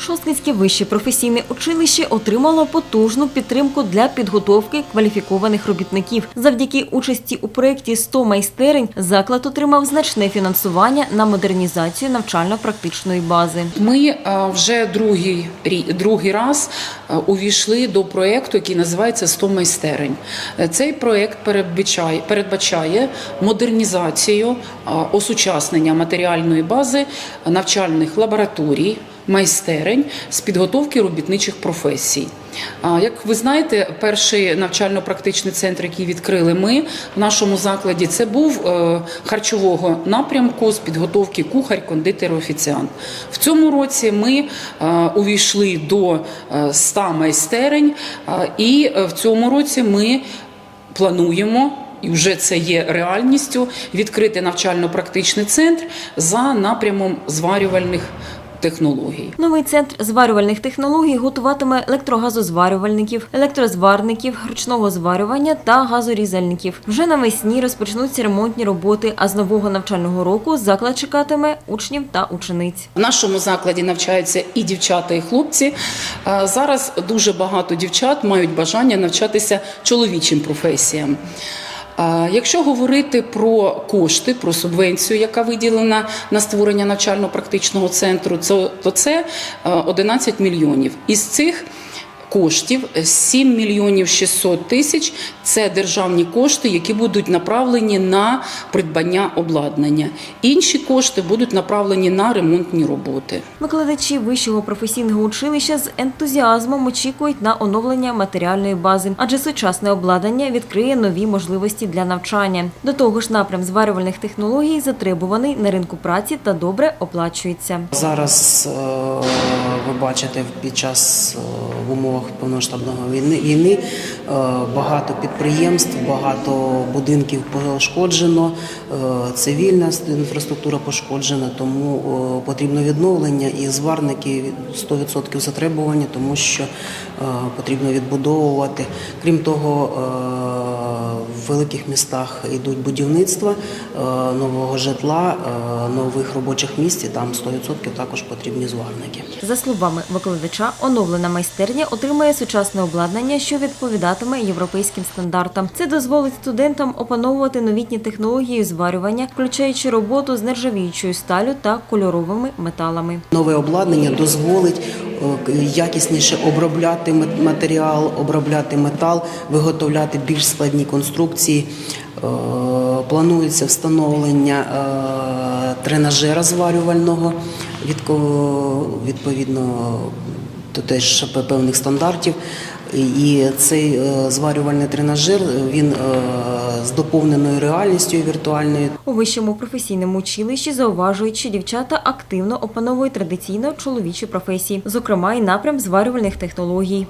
Шосткинське вище професійне училище отримало потужну підтримку для підготовки кваліфікованих робітників. Завдяки участі у проєкті «100 майстерень заклад отримав значне фінансування на модернізацію навчально-практичної бази. Ми е, вже другий, другий раз е, увійшли до проєкту, який називається «100 майстерень. Е, Цей проєкт передбачає, передбачає модернізацію, осучаснення матеріальної бази навчальних лабораторій, майстерень з підготовки робітничих професій. Як ви знаєте, перший навчально-практичний центр, який відкрили ми в нашому закладі, це був е, харчового напрямку з підготовки кухар, кондитер, офіціант. В цьому році ми е, увійшли до е, 100 майстерень, е, і е, в цьому році ми плануємо. І вже це є реальністю відкрити навчально-практичний центр за напрямом зварювальних технологій. Новий центр зварювальних технологій готуватиме електрогазозварювальників, електрозварників, ручного зварювання та газорізальників. Вже навесні розпочнуться ремонтні роботи, а з нового навчального року заклад чекатиме учнів та учениць. В нашому закладі навчаються і дівчата, і хлопці. Зараз дуже багато дівчат мають бажання навчатися чоловічим професіям. Е, Якщо говорити про кошти, про субвенцію, яка виділена на створення навчально-практичного центру, це- то це е, 11 мільйонів. Із цих коштів 7 мільйонів 600 тисяч це державні кошти, які будуть направлені на придбання обладнання. Інші кошти будуть направлені на ремонтні роботи. Викладачі вищого професійного училища з ентузіазмом очікують на оновлення матеріальної бази, адже сучасне обладнання відкриє нові можливості для навчання. До того ж, напрям зварювальних технологій затребуваний на ринку праці та добре оплачується. Зараз е, ви бачите під час е, в умовах повномасштабної війни, війни е, багато підприємств, багато будинків пошкоджено, е, цивільна інфраструктура пошкоджена, тому е, потрібно відновлення і зварники 100% затребувані, тому що потрібно відбудовувати. Крім того, в великих містах йдуть будівництва нового житла, нових робочих місць, і там 100% також потрібні зварники. За словами викладача, оновлена майстерня отримає сучасне обладнання, що відповідатиме європейським стандартам. Це дозволить студентам опановувати новітні технології зварювання, включаючи роботу з нержавіючою сталю та кольоровими металами. Нове обладнання дозволить е, якісніше обробляти матеріал, обробляти метал, виготовляти більш складні конструкції. Е, Планується встановлення е, тренажера зварювального відповідно до теж певних стандартів. І цей е, зварювальний тренажер він е, з доповненою реальністю віртуальною У вищому професійному училищі зауважують, що дівчата активно опановують традиційно чоловічі професії, зокрема і напрям зварювальних технологій.